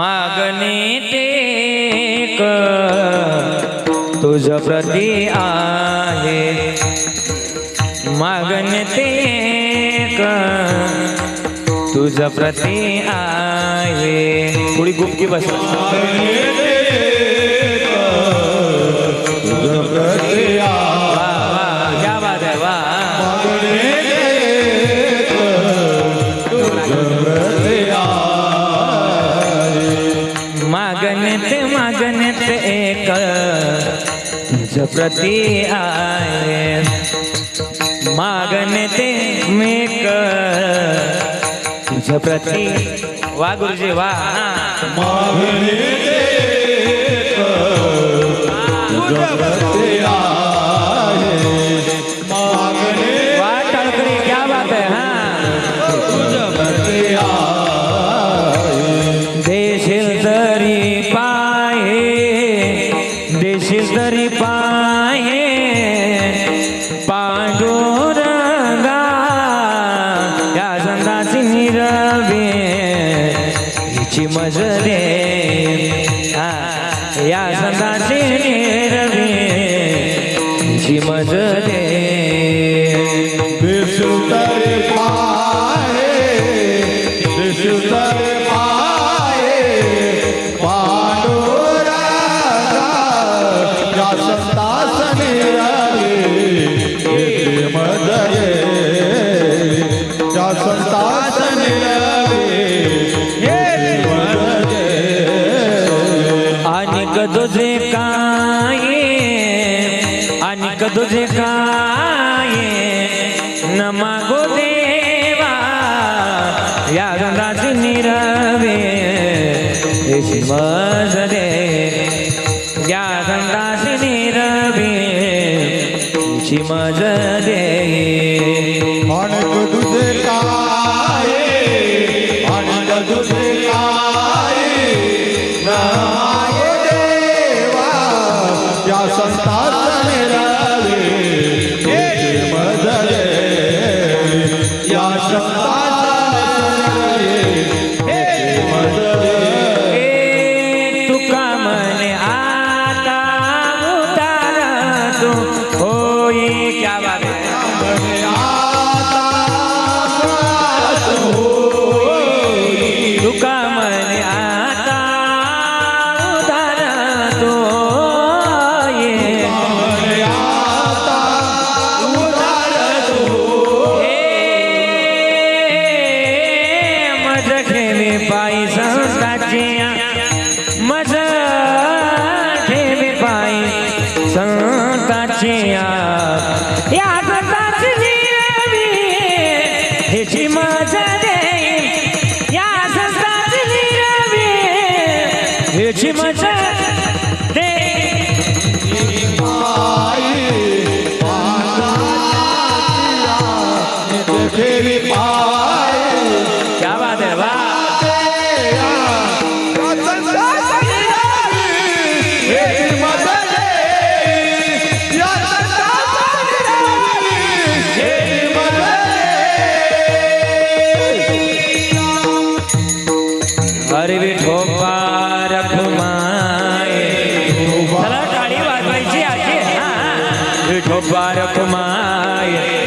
मागणी टेक. तुझ प्रती आहे. मागणी टेक. तुझ प्रती आहे. थोडी गुपकी बस. मागणत मागणत एक तुझ प्रती आहे मागण्यात मेक तुझ वा गुरुजी वा वा हिची मज अनेक तुझे काय न मागो देवा या गंगाची निरवे मज रे या गंगाची निरवे मज रे अनेक तुझे काय अनेक तुझे काय देवा या ह्याची मज देईल या संस्थाची निरवी. ह्याची मज Kobarakumaya.